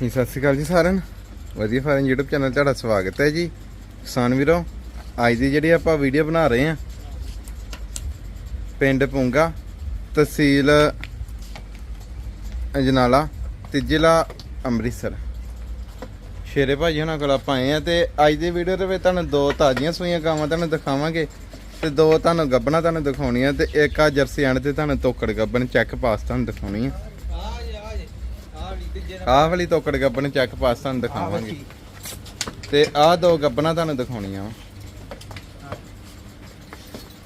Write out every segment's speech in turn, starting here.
ਜੀ ਸਤਿ ਸ਼੍ਰੀ ਅਕਾਲ ਜੀ ਸਾਰਿਆਂ ਨੂੰ। ਵਧੀਆ ਫਾਰਮ YouTube ਚੈਨਲ ਤੁਹਾਡਾ ਸਵਾਗਤ ਹੈ ਜੀ। ਕਿਸਾਨ ਵੀਰੋ, ਅੱਜ ਦੀ ਜਿਹੜੀ ਆਪਾਂ ਵੀਡੀਓ ਬਣਾ ਰਹੇ ਹਾਂ, ਪਿੰਡ ਪੁੰਗਾ, ਤਹਿਸੀਲ ਅਜਨਾਲਾ ਤੇ ਜ਼ਿਲ੍ਹਾ ਅੰਮ੍ਰਿਤਸਰ। ਸ਼ੇਰੇ ਭਾਜੀ ਹੁਣਾਂ ਕੋਲ ਆਪਾਂ ਆਏ ਆ ਤੇ ਅੱਜ ਦੀ ਵੀਡੀਓ ਦੇ ਵਿੱਚ ਤੁਹਾਨੂੰ ਦੋ ਤਾਜ਼ੀਆਂ ਸੂਈਆਂ ਗਾਵਾਂ ਤੁਹਾਨੂੰ ਦਿਖਾਵਾਂਗੇ ਤੇ ਦੋ ਤੁਹਾਨੂੰ ਗੱਬਣਾ ਤੁਹਾਨੂੰ ਦਿਖਾਉਣੀਆਂ ਤੇ ਇੱਕ ਆ ਜਰਸੀ ਆਣ ਤੇ ਤੁਹਾਨੂੰ ਤੋਕੜ ਗੱਬਣ ਚੈੱਕ ਪਾਸ ਤੁਹਾਨੂੰ ਦਿਖਾਉਣੀ ਆ। ਆਹ ਵਾਲੀ ਤੋਕੜ ਗੱਬਣ ਚੈੱਕ ਪਾਸ ਤੁਹਾਨੂੰ ਦਿਖਾਵਾਂਗੇ। ਤੇ ਆਹ ਦੋ ਗੱਬਣਾ ਤੁਹਾਨੂੰ ਦਿਖਾਉਣੀਆਂ ਵਾ।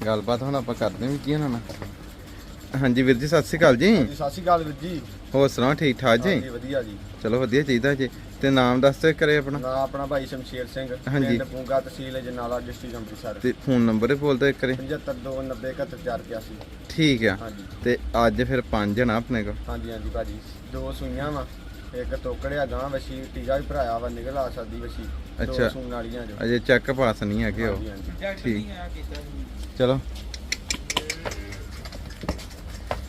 ਗੱਲਬਾਤ ਹੁਣ ਆਪਾਂ ਕਰਦੇ ਹਾਂ ਕੀ ਇਹਨਾਂ ਨਾਲ। ਹਾਂਜੀ ਵੀਰ ਜੀ, ਸਤਿ ਸ਼੍ਰੀ ਅਕਾਲ ਜੀ। ਸਤਿ ਸ਼੍ਰੀ ਅਕਾਲ ਵੀਰ ਜੀ। ਹੋਰ ਸੁਣਾਓ ਠੀਕ ਠਾਕ ਜੀ? ਹਾਂਜੀ ਵਧੀਆ ਜੀ। ਚਲੋ ਵਧੀਆ ਚਾਹੀਦਾ ਜੀ। ਤੇ ਨਾਮ ਦੱਸ ਦਿਓ ਕਰੇ ਆਪਣਾ। ਨਾ ਆਪਣਾ ਭਾਈ ਸ਼ਮਸ਼ੀਰ ਸਿੰਘ ਹਾਂਜੀ। ਪਿੰਡ ਪੂੰਗਾ ਤਹਿਸੀਲ ਜਨਾਲਾ ਡਿਸਟ੍ਰਿਕਟ ਅੰਮ੍ਰਿਤਸਰ। ਤੇ ਫੋਨ ਨੰਬਰ ਹੀ ਬੋਲ ਦਿਓ ਇੱਕ ਕਰੇ 7529071481 ਠੀਕ ਆ। ਹਾਂਜੀ। ਤੇ ਅੱਜ ਫਿਰ ਪੰਜ ਨਾ ਆਪਣੇ ਕੋਲ। ਹਾਂਜੀ ਹਾਂਜੀ ਭਾਜੀ। ਦੋ ਸੂਈਆਂ ਵਾ ਇੱਕ ਤੋਕੜਿਆ ਗਾਂ ਵਸ਼ੀ ਟੀਕਾ ਵੀ ਭਰਾਇਆ ਵਾ ਨਿਕਲ ਆ ਸਕਦੀ ਵਸ਼ੀ। ਦੋ ਅੱਛਾ। ਸੂਣ ਵਾਲੀਆਂ ਜੋ। ਅਜੇ ਚੈੱਕ ਪਾਸ ਨਹੀਂ ਹੈਗੇ ਉਹ। ਹਾਂਜੀ ਹਾਂਜੀ। ਠੀਕ। ਚਲੋ।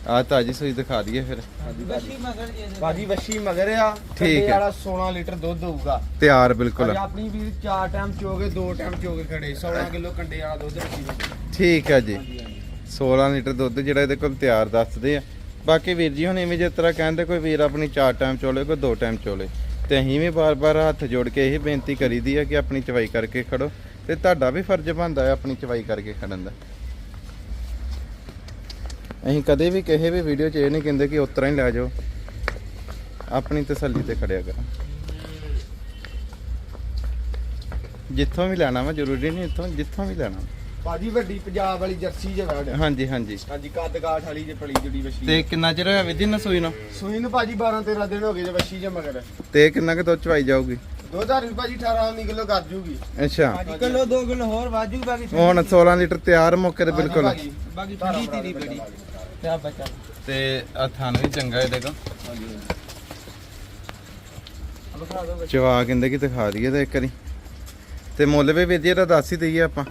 ਆ ਤਾਜੀ ਸੂਈ ਦਿਖਾ ਦਈਏ ਫਿਰ। ਭਾਜੀ ਵਸ਼ੀ ਮਗਰ ਆ ਠੀਕ ਹੈ। ਵਾਲਾ 16 ਲੀਟਰ ਦੁੱਧ ਹੋਊਗਾ। ਤਿਆਰ ਬਿਲਕੁਲ। ਭਾਜੀ ਆਪਣੀ ਵੀਰ ਚਾਰ ਟਾਈਮ ਚੋਗੇ ਦੋ ਟਾਈਮ ਚੋਗੇ ਖੜੇ 16 ਕਿਲੋ ਕੰਡੇ ਵਾਲਾ ਦੁੱਧ ਵਸ਼ੀ ਦਾ। ਠੀਕ ਹੈ ਜੀ। ਹਾਂਜੀ ਹਾਂਜੀ। 16 ਲੀਟਰ ਦੁੱਧ ਜਿਹੜਾ ਇਹਦੇ ਕੋਲ ਤਿਆਰ ਦੱਸਦੇ ਆ। ਬਾਕੀ ਵੀਰ ਜੀ ਹੁਣ ਇਵੇਂ ਜਿਸ ਤਰ੍ਹਾਂ ਕਹਿੰਦੇ ਕੋਈ ਵੀਰ ਆਪਣੀ ਚਾਰ ਟਾਈਮ ਚੋਲੇ ਕੋਈ ਦੋ ਟਾਈਮ ਚੋਲੇ। ਤੇ ਅਸੀਂ ਵੀ ਬਾਰ-ਬਾਰ ਹੱਥ ਜੋੜ ਕੇ ਇਹ ਬੇਨਤੀ ਕਰੀਦੀ ਆ ਕਿ ਆਪਣੀ ਚਵਾਈ ਕਰਕੇ ਖੜੋ। ਤੇ ਤੁਹਾਡਾ ਵੀ ਫਰਜ਼ ਬਣਦਾ ਹੈ ਆਪਣੀ ਚਵਾਈ ਕਰਕੇ ਖੜਨ ਦਾ। ਅਸੀਂ ਕਦੇ ਵੀ ਕਿਸੇ ਵੀ ਵੀਡੀਓ 'ਚ ਇਹ ਨਹੀਂ ਕਹਿੰਦੇ ਕਿ ਉਤਰਾ ਹੀ ਲੈ ਜਾਓ। ਆਪਣੀ ਤਸੱਲੀ ਤੇ ਖੜਿਆ ਕਰੋ। ਜਿੱਥੋਂ ਵੀ ਲੈਣਾ ਵਾ ਜ਼ਰੂਰੀ ਨਹੀਂ ਇੱਥੋਂ ਜਿੱਥੋਂ ਵੀ ਲੈਣਾ ਭਾਜੀ ਵੱਡੀ ਪੰਜਾਬ ਵਾਲੀ ਜਰਸੀ ਜੇ ਵੜ। ਹਾਂਜੀ ਹਾਂਜੀ। ਹਾਂਜੀ ਕੱਦ ਕਾਠ ਵਾਲੀ ਜੇ ਪਲੀ ਜੁੜੀ ਵਸ਼ੀ ਤੇ ਕਿੰਨਾ ਚਿਰ ਹੋਇਆ ਵਿਧੀ ਨਾ ਸੂਈ ਨੂੰ? ਸੂਈ ਨੂੰ ਭਾਜੀ 12 13 ਦਿਨ ਹੋ ਗਏ ਜੇ ਵਸ਼ੀ ਜੇ ਮਗਰ। ਤੇ ਕਿੰਨਾ ਕੁ ਦੁੱਧ ਚਵਾਈ ਜਾਊਗੀ? 2000 ਭਾਜੀ 18 19 ਕਿਲੋ ਕਰ ਜੂਗੀ। ਅੱਛਾ। ਹਾਂਜੀ। ਕਿਲੋ 2 ਕਿਲੋ ਹੋਰ ਵਾਜੂ ਬਾਕੀ ਹੁਣ 16 ਲੀਟਰ ਤਿਆਰ ਮੌਕੇ ਤੇ ਹਾਂਜੀ ਬਿਲਕੁਲ। ਭਾਜੀ। ਬਾਕੀ ਧਾਰਾਂ ਠੰਡੀ ਤੇਰੀ ਬਣਾ ਬੜੀ ਦੇ ਤੇ ਆ ਬੱਚਾ। ਤੇ ਆ ਥਣ ਵੀ ਚੰਗਾ ਇਹਦੇ ਕੋ ਚਵਾ ਕਹਿੰਦੇ ਕਿ ਦਿਖਾ ਦਈਏ ਤੇ ਇੱਕ ਵਾਰੀ। ਤੇ ਮੁੱਲ ਵੀ ਵੀਰ ਜੀ ਇਹਦਾ ਦੱਸ ਹੀ ਦਈਏ ਆਪਾਂ।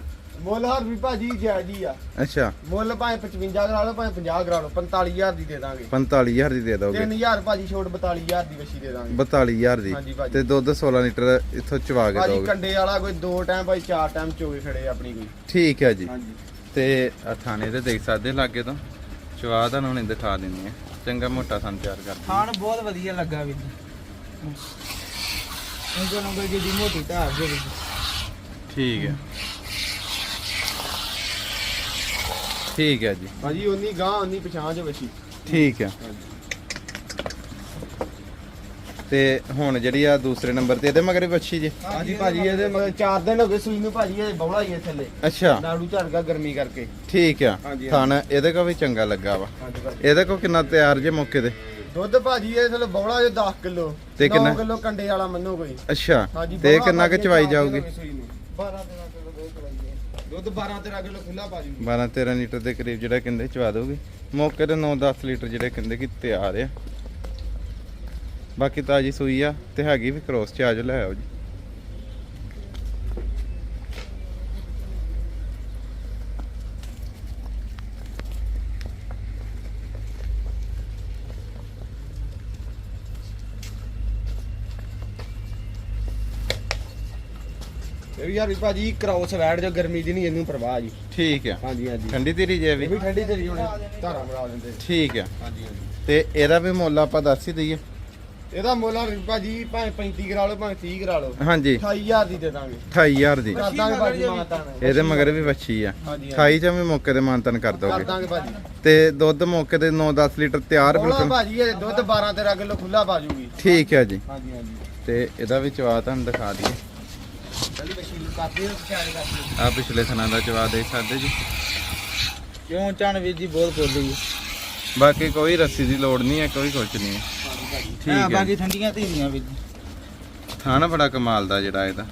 ਮੁੱਲ ਹਰ ਵੀ ਭਾਜੀ ਜਾਇਜ਼ ਹੀ ਆ। ਅੱਛਾ। ਮੁੱਲ ਭਾਵੇਂ 55 ਕਰਾ ਲਓ ਭਾਵੇਂ 50 ਕਰਾ ਲਓ 45000 ਦੀ ਦੇ ਦਾਂਗੇ। 45000 ਦੀ ਦੇ ਦੋਗੇ? 3000 ਭਾਜੀ ਛੋਟ 42000 ਦੀ ਵਸ਼ੀ ਦੇ ਦਾਂਗੇ। 42000 ਦੀ? ਹਾਂਜੀ ਭਾਜੀ। ਤੇ ਦੁੱਧ 16 ਲੀਟਰ ਇੱਥੋਂ ਚਵਾ ਕੇ ਭਾਜੀ ਦੋਗੇ? ਕੰਡੇ ਵਾਲਾ ਕੋਈ ਦੋ ਟਾਈਮ ਭਾਈ ਚਾਰ ਟਾਈਮ ਚੋਗੇ ਖੜੇ ਆਪਣੀ ਕੋਈ। ਠੀਕ ਹੈ ਜੀ। ਹਾਂਜੀ। ਤੇ ਆ ਥਾਣੇ ਤੇ ਦੇਖ ਸਕਦੇ ਲਾਗੇ ਤੋਂ। ਚਵਾ ਤੁਹਾਨੂੰ ਹੁਣੇ ਦਿਖਾ ਦਿੰਨੀ ਆ। ਚੰਗਾ ਮੋਟਾ ਥਣ ਤਿਆਰ ਕਰ ਦਿੰਦੇ ਖਾਣ ਬਹੁਤ ਵਧੀਆ ਲੱਗਾ ਵੀਰ ਜੀ। ਉਂਗਲ ਉਂਗਲ ਜਿਹੀ ਮੋਟੀ ਧਾਰ ਦੇ ਵਿੱਚ। ਠੀਕ ਹੈ ਠੀਕ ਹੈ ਜੀ। ਭਾਜੀ ਉਨੀ ਗਾਂ ਉਨੀ ਪਛਾਣ ਜੋ ਵਸ਼ੀ ਠੀਕ ਹੈ। ਤੇ ਹੁਣ ਜਿਹੜੀ ਆ ਦੂਸਰੇ ਨੰਬਰ ਤੇ ਇਹਦੇ ਮਗਰ ਬੱਚੀ ਜੀ? ਹਾਂਜੀ ਭਾਜੀ ਇਹਦੇ ਮਗਰ 4 ਦਿਨ ਹੋ ਗਏ ਸੂਈ ਨੂੰ ਭਾਜੀ ਇਹ ਬੌਲਾ ਹੀ ਹੈ ਥੱਲੇ। ਅੱਛਾ। ਨਾੜੂ ਝੜ ਗਿਆ ਗਰਮੀ ਕਰਕੇ। ਠੀਕ ਆ। ਥਣ ਇਹਦੇ ਕੋ ਵੀ ਚੰਗਾ ਲੱਗਾ ਵਾ। ਇਹਦੇ ਕੋ ਕਿੰਨਾ ਤਿਆਰ ਜੇ ਮੌਕੇ ਤੇ? ਦੁੱਧ ਭਾਜੀ ਇਹ ਥੱਲੇ ਬੌਲਾ ਜੇ 10 ਕਿਲੋ। ਤੇ ਕਿੰਨਾ? ਕਿਲੋ ਕੰਡੇ ਵਾਲਾ ਮੰਨੋ ਕੋਈ। ਅੱਛਾ। ਤੇ ਕਿੰਨਾ ਕੁ ਚਵਾਈ ਜਾਊਗੀ ਦਿਨ ਹੋ ਗਏ ਸੂਈ ਨੂੰ। 12 13 ਕਿਲੋ ਦੁੱਧ ਚਵਾਈ ਦੁੱਧ 12 13 ਕਿਲੋ ਖੁੱਲਾ ਭਾਜੀ 12 13 ਲੀਟਰ ਦੇ ਕਰੀਬ ਜਿਹੜਾ ਕਹਿੰਦੇ ਚਵਾ ਦੋਗੇ। ਮੌਕੇ ਤੇ 9 10 ਲੀਟਰ ਜਿਹੜੇ ਕਹਿੰਦੇ ਕਿ ਤਿਆਰ ਆ। ਬਾਕੀ ਤਾਜੀ ਸੂਈ ਆ ਤੇ ਹੈਗੀ ਵੀ ਕ੍ਰੋਸ ਚਾਰਜ ਲੈ ਆਓ ਜੀ। ਯਾਰ ਵੀ ਭਾਜੀ ਕਰਾਉਸ ਵੈੜ ਜੋ ਗਰਮੀ ਦੀ ਨਹੀਂ ਇਹਨੂੰ ਪ੍ਰਵਾਹ ਜੀ। ਠੀਕ ਆ। ਹਾਂਜੀ ਹਾਂਜੀ। ਠੰਡੀ ਤੇਰੀ ਜੇ ਇਹ ਵੀ ਵੀ ਠੰਡੀ ਤੇਰੀ ਹੁਣ ਧਾਰਾ ਬਣਾ ਦਿੰਦੇ ਠੀਕ ਆ। ਹਾਂਜੀ ਹਾਂਜੀ। ਤੇ ਇਹਦਾ ਵੀ ਮੁੱਲ ਆਪਾਂ ਦੱਸ ਹੀ ਦਈਏ। ਇਹਦਾ ਮੁੱਲ ਆ ਵੀ ਭਾਜੀ ਭਾਵੇਂ 35 ਕਰਾ ਲਓ ਭਾਵੇਂ 30 ਕਰਾ ਲਓ। ਹਾਂਜੀ। 28000 ਦੀ ਦੇ ਦਾਂਗੇ। 28000 ਦੀ। ਕਰ ਦਾਂਗੇ ਭਾਜੀ ਮਾਤਾ ਇਹਦੇ ਮਗਰ ਵੀ ਵੱਛੀ ਆ। ਹਾਂਜੀ 28 ਚ ਵੀ ਮੌਕੇ ਤੇ ਮਾਨਤਨ ਕਰ ਕਰ ਦੋਗੇ ਦਾਂਗੇ ਭਾਜੀ। ਤੇ ਦੁੱਧ ਮੌਕੇ ਤੇ 9-10 ਲੀਟਰ ਤਿਆਰ ਬੋਲਾ ਬਿਲਕੁਲ। ਭਾਜੀ ਇਹ ਦੁੱਧ 12 13 ਕਿਲੋ ਖੁੱਲਾ ਪਾ ਜੂਗੀ। ਠੀਕ ਹੈ ਜੀ। ਹਾਂਜੀ ਹਾਂਜੀ। ਤੇ ਇਹਦਾ ਵੀ ਚਵਾ ਤੁਹਾਨੂੰ ਦਿਖਾ ਦਈਏ ਚਲੀ ਮਸ਼ੀਨ ਕਾਪੀ ਚਾਰੇ ਕਾਪੀ ਆ ਪਿਛਲੇ ਸਨਾਂ ਦਾ ਚਵਾ ਦੇ ਸਕਦੇ ਜੀ। ਕਿਉਂ ਚਣ ਵੀਰ ਜੀ ਬਹੁਤ ਬੋਲੀ ਬਾਕੀ ਕੋਈ ਰੱਸੀ ਦੀ ਲੋੜ ਨਹੀਂ ਹੈ ਕੋਈ ਕੁਝ ਨਹੀਂ ਹੈ। ਠੀਕ ਹੈ ਬਾਕੀ ਠੰਡੀਆਂ ਧੀਆਂ ਵੀਰ ਜੀ। ਥਾਣਾ ਬੜਾ ਕਮਾਲ ਦਾ ਜਿਹੜਾ ਇਹਦਾ।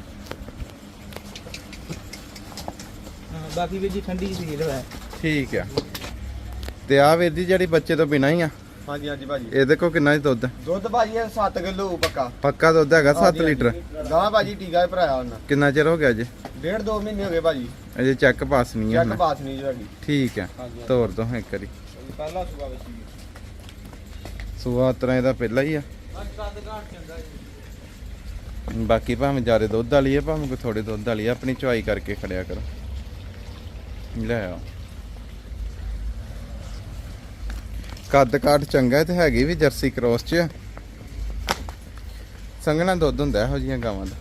ਬਾਕੀ ਵੀਰ ਜੀ ਠੰਡੀ ਸੀ ਹੈ। ਠੀਕ ਆ। ਤੇ ਆ ਵੀਰ ਜੀ ਜਿਹੜੀ ਬੱਚੇ ਤੋਂ ਬਿਨਾ ਹੀ ਆ। ਹਾਂਜੀ ਹਾਂਜੀ ਭਾਜੀ। ਇਹਦੇ ਕੋ ਕਿੰਨਾ ਹੀ ਦੁੱਧ। ਦੁੱਧ ਭਾਜੀ ਇਹ 7 ਕਿਲੋ ਪੱਕਾ। ਪੱਕਾ ਦੁੱਧ ਹੈਗਾ 7 ਲੀਟਰ। ਗਾਂ ਭਾਜੀ ਟੀਕਾ ਹੀ ਭਰਾਇਆ ਉਹਨਾਂ। ਕਿੰਨਾ ਚਿਰ ਹੋ ਗਿਆ ਜੀ? ਡੇਢ ਦੋ ਮਹੀਨੇ ਹੋ ਗਏ ਭਾਜੀ। ਅਜੇ ਚੈੱਕ ਪਾਸ ਨਹੀਂ ਹੈ ਚੈੱਕ। ਪਾਸ ਨਹੀਂ ਜੀ ਠੀਕ ਹਾਂਜੀ। ਤੋਰ ਦੋ ਇੱਕ ਵਾਰੀ। ਪਹਿਲਾ ਸੁਬਾ ਵਿੱਚ ਸੂਆ ਤਰ੍ਹਾਂ ਇਹਦਾ ਪਹਿਲਾ ਹੀ ਆ। ਬਾਕੀ ਭਾਵੇਂ ਜ਼ਿਆਦਾ ਦੁੱਧ ਵਾਲੀ ਹੈ ਭਾਵੇਂ ਕੋਈ ਥੋੜੇ ਦੁੱਧ ਵਾਲੀ ਹੈ ਆਪਣੀ ਚੁਆਈ ਕਰਕੇ ਖੜਿਆ ਕਰੋ। ਲੈ ਆਓ। ਕੱਦ ਕਾਠ ਚੰਗਾ ਤੇ ਹੈਗੀ ਵੀ ਜਰਸੀ ਕ੍ਰੋਸ ਚ। ਸੰਘਣਾ ਦੁੱਧ ਹੁੰਦਾ ਇਹੋ ਜੀਆਂ ਗਾਵਾਂ ਦਾ।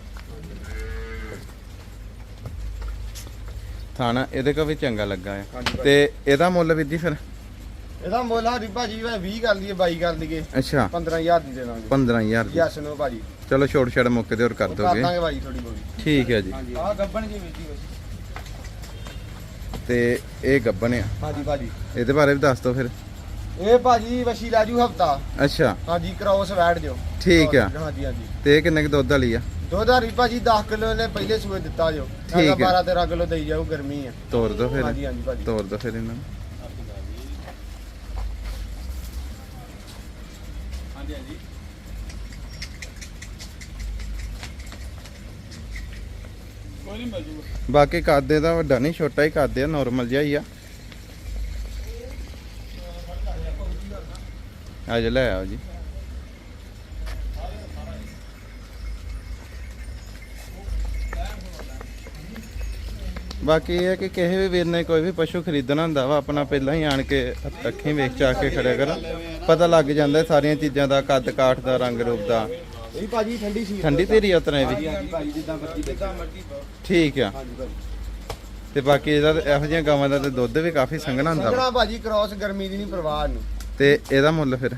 ਥਾਣਾ ਇਹਦੇ ਕੋ ਵੀ ਚੰਗਾ ਲੱਗਾ ਭਾਜੀ। ਤੇ ਇਹਦਾ ਮੁੱਲ ਵੀ ਜੀ ਫਿਰ? ਇਹਦਾ ਮੁੱਲ ਸਾਡੀ ਭਾਜੀ ਮੈਂ 20 ਕਰ ਲਈਏ 22 ਕਰ ਲਈਏ। ਅੱਛਾ। 15000 ਦੀ ਦੇ ਦਾਂਗੇ। 15000 ਦੀ। ਯੈਸ ਨੋ ਭਾਜੀ। ਚਲੋ ਛੋੜ ਛੜ ਮੁੱਕ ਦੇ ਹੋਰ ਕਰ ਕਰ ਦੋਗੇ। ਦਾਂਗੇ ਭਾਜੀ ਥੋੜੀ ਬੋਲੀ ਠੀਕ ਹੈ ਜੀ। ਆ ਗੱਬਣ ਜੀ ਬਸ ਤੇ ਇਹ ਗੱਬਨ ਆ। ਹਾਂਜੀ ਭਾਜੀ। ਇਹਦੇ ਬਾਰੇ ਵੀ ਦੱਸ ਦਿਓ ਫਿਰ। ਇਹ ਭਾਜੀ ਵਸ਼ੀ ਲਾਜੂ ਹਫਤਾ। ਅੱਛਾ। ਹਾਂਜੀ ਕ੍ਰੋਸ ਵੈਟ ਦਿਓ। ਠੀਕ ਆ। ਹਾਂਜੀ ਹਾਂਜੀ ਤੇ ਇਹ ਕਿੰਨੇ ਕੁ ਦੁੱਧ ਵਾਲੀ ਆ? ਦੁੱਧ ਹਰੀ ਭਾਜੀ 10 ਕਿਲੋ ਨੇ ਪਹਿਲੇ ਸੂਏ ਦਿੱਤਾ ਜੋ। ਠੀਕ ਹੈ। 12 13 ਕਿਲੋ ਦੇਈ ਜਾਊ ਗਰਮੀ ਆ। ਤੋਰ ਦੋ ਫਿਰ। ਹਾਂਜੀ ਹਾਂਜੀ ਭਾਜੀ। ਤੋਰ ਦੋ ਫਿਰ ਇਹਨਾਂ ਨੂੰ। ਹਾਂਜੀ ਹਾਂਜੀ। ਬਾਕੀ ਕਾਦੇ ਦਾ ਵੱਡਾ ਨਹੀਂ ਛੋਟਾ ਹੀ ਕਾਦੇ ਆ ਨਾਰਮਲ ਜਿਹਾ ਹੀ ਆ। ਅੱਜ ਲੈ ਆਓ ਜੀ। ਬਾਕੀ ਇਹ ਹੈ ਕਿ ਕਿਸੇ ਵੀ ਵੀਰ ਨੇ ਕੋਈ ਵੀ ਪਸ਼ੂ ਖਰੀਦਣਾ ਹੁੰਦਾ ਵਾ ਆਪਣਾ ਪਹਿਲਾਂ ਹੀ ਆਣ ਕੇ ਅੱਖੀਂ ਵੇਖ ਚਾ ਕੇ ਖੜਿਆ ਕਰੋ। ਪਤਾ ਲੱਗ ਜਾਂਦਾ ਸਾਰੀਆਂ ਚੀਜ਼ਾਂ ਦਾ ਕੱਦ ਕਾਠ ਦਾ ਰੰਗ ਰੂਪ ਦਾ। ਇਹ ਭਾਜੀ ਠੰਡੀ ਸੀ। ਠੰਡੀ ਤੇਰੀ ਉਤਰਾ ਵੀ ਹਾਂਜੀ ਭਾਜੀ ਜਿੱਦਾਂ ਮਰਜ਼ੀ ਜਿੱਦਾਂ ਮਰਜ਼ੀ ਠੀਕ ਆ। ਹਾਂਜੀ ਭਾਜੀ। ਤੇ ਬਾਕੀ ਇਹਦਾ ਇਹੋ ਜਿਹੀਆਂ ਗਾਵਾਂ ਦਾ ਤੇ ਦੁੱਧ ਵੀ ਕਾਫੀ ਸੰਘਣਾ ਹੁੰਦਾ ਵਾ। ਸੰਗਣਾ ਭਾਜੀ ਕ੍ਰੋਸ ਗਰਮੀ ਦੀ ਨਹੀਂ ਪਰਵਾਹ ਨੂੰ ਤੇ ਇਹਦਾ ਮੁੱਲ ਫਿਰ?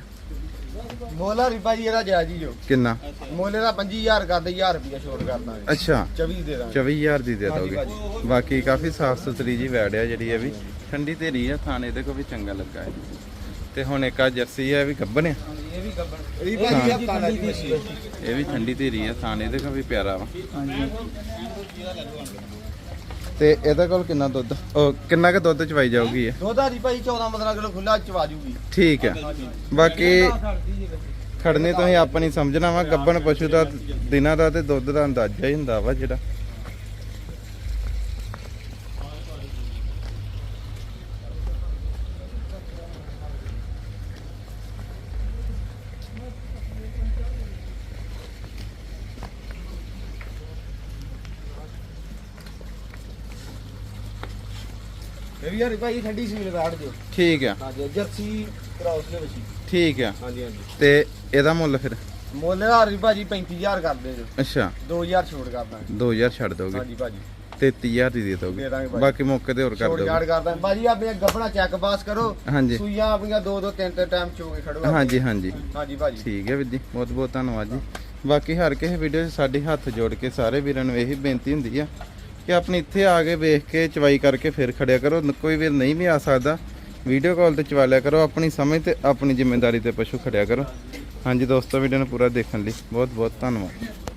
ਮੋਲਾ ਰੀ ਭਾਜੀ ਇਹਦਾ ਜਾਇਜ਼ ਹੀ ਜੋ ਕਿੰਨਾ? ਮੋਲੇ ਦਾ 25000 ਕਰਦੇ 1000 ਰੁਪਿਆ ਛੋੜ ਕਰ ਦਾਂਗੇ। ਅੱਛਾ। 24 ਦੇ ਦਾਂਗੇ। 24000 ਦੀ ਦੇ ਦੋਗੇ ਬਾਕੀ ਕਾਫੀ ਸਾਫ਼ ਸੁਥਰੀ ਜੀ ਵੈੜ ਆ ਜਿਹੜੀ ਇਹ ਵੀ। ਠੰਡੀ ਧੀਰੀ ਆ ਥਾਣੇ ਦੇ ਕੋ ਵੀ ਚੰਗਾ ਲੱਗਾ ਹੈ ਤੇ ਹੁਣ ਇੱਕ ਆ ਜਰਸੀ ਆ ਇਹ ਵੀ ਗੱਬਨ ਆ? ਇਹ ਵੀ ਗੱਬਣ। ਇਹ ਹਾਂ। ਭਾਜੀ ਹਫਤਾ ਲੈ ਠੰਡੀ ਜੀ। ਦੀ ਇਹ ਵੀ ਠੰਡੀ ਧੀਰੀ ਆ ਥਾਣੇ ਦੇ ਕੋ ਵੀ ਪਿਆਰਾ ਵਾ। ਹਾਂਜੀ। ਤੇ ਇਹਦੇ ਕੋਲ ਕਿੰਨਾ ਦੁੱਧ? ਉਹ ਕਿੰਨਾ ਕੁ ਦੁੱਧ ਚਵਾਈ ਜਾਊਗੀ ਇਹ? ਦੁੱਧ ਹਰੀ ਭਾਜੀ 14 15 ਕਿਲੋ ਖੁੱਲਾ ਚਵਾ ਜੂਗੀ। ਠੀਕ ਆ ਬਾਕੀ ਖੜਨੇ ਤੁਸੀਂ ਆਪਣੀ ਸਮਝਣਾ ਵਾ ਗੱਬਣ ਪਸ਼ੂ ਦਾ ਦਿਨਾਂ ਦਾ ਤੇ ਦੁੱਧ ਦਾ ਅੰਦਾਜ਼ਾ ਹੀ ਹੁੰਦਾ ਵਾ ਜਿਹੜਾ। ਵੀ ਹਰੀ ਭਾਜੀ ਠੰਡੀ ਸੀ ਬੈਠ ਦਿਓ ਠੀਕ ਆ। ਹਾਂਜੀ ਜਰਸੀ ਕ੍ਰੋਸ ਦੇ ਵਿੱਚ ਹੀ। ਠੀਕ ਆ। ਹਾਂਜੀ ਹਾਂਜੀ। ਤੇ ਇਹਦਾ ਮੁੱਲ ਫਿਰ? ਮੁੱਲ ਦਾ ਹਰੀ ਭਾਜੀ 35000 ਕਰਦੇ ਜੋ। ਅੱਛਾ। 2000 ਛੋੜ ਕਰ ਦਾਂਗੇ। 2000 ਛੱਡ ਦੋਗੇ। ਹਾਂਜੀ ਭਾਜੀ। 33000 ਦੀ ਦੇ ਦੋਗੇ ਦੇ ਦਾਂਗੇ। ਭਾਜੀ। ਬਾਕੀ ਮੌਕੇ ਤੇ ਹੋਰ ਕਰ ਛੋੜ ਦੋਗੇ। ਛਾੜ ਕਰ ਦਾਂਗੇ। ਭਾਜੀ ਆਪਣੀਆਂ ਗੱਬਣਾ ਚੈੱਕ ਪਾਸ ਕਰੋ। ਹਾਂਜੀ। ਸੂਈਆਂ ਆਪਣੀਆਂ ਦੋ ਦੋ ਤਿੰਨ ਤਿੰਨ ਟਾਈਮ ਚੋ ਕੇ ਖੜੋ ਹਾਂਜੀ ਹਾਂਜੀ। ਹਾਂਜੀ ਭਾਜੀ। ਠੀਕ ਹੈ ਵੀਰ ਜੀ। ਬਹੁਤ ਬਹੁਤ ਧੰਨਵਾਦ ਜੀ। ਬਾਕੀ ਹਰ ਕਿਸੇ ਵੀਡੀਓ 'ਚ ਸਾਡੇ ਹੱਥ ਜੋੜ ਕੇ ਸਾਰੇ ਵੀਰਾਂ ਨੂੰ ਇਹੀ ਬੇਨਤੀ ਹੁੰਦੀ ਆ ਕਿ ਆਪਣੀ ਇੱਥੇ ਆ ਕੇ ਵੇਖ ਕੇ ਚਵਾਈ ਕਰਕੇ ਫਿਰ ਖੜਿਆ ਕਰੋ। ਕੋਈ ਵੀਰ ਨਹੀਂ ਵੀ ਆ ਸਕਦਾ। ਵੀਡੀਓ ਕਾਲ ਤੇ ਚਵਾ ਲਿਆ ਕਰੋ। ਆਪਣੀ ਸਮਝ ਤੇ ਆਪਣੀ ਜ਼ਿੰਮੇਵਾਰੀ ਤੇ ਪਸ਼ੂ ਖੜਿਆ ਕਰੋ। ਹਾਂਜੀ ਦੋਸਤੋ ਵੀਡੀਓ ਨੂੰ ਪੂਰਾ ਦੇਖਣ ਲਈ ਬਹੁਤ ਬਹੁਤ ਧੰਨਵਾਦ।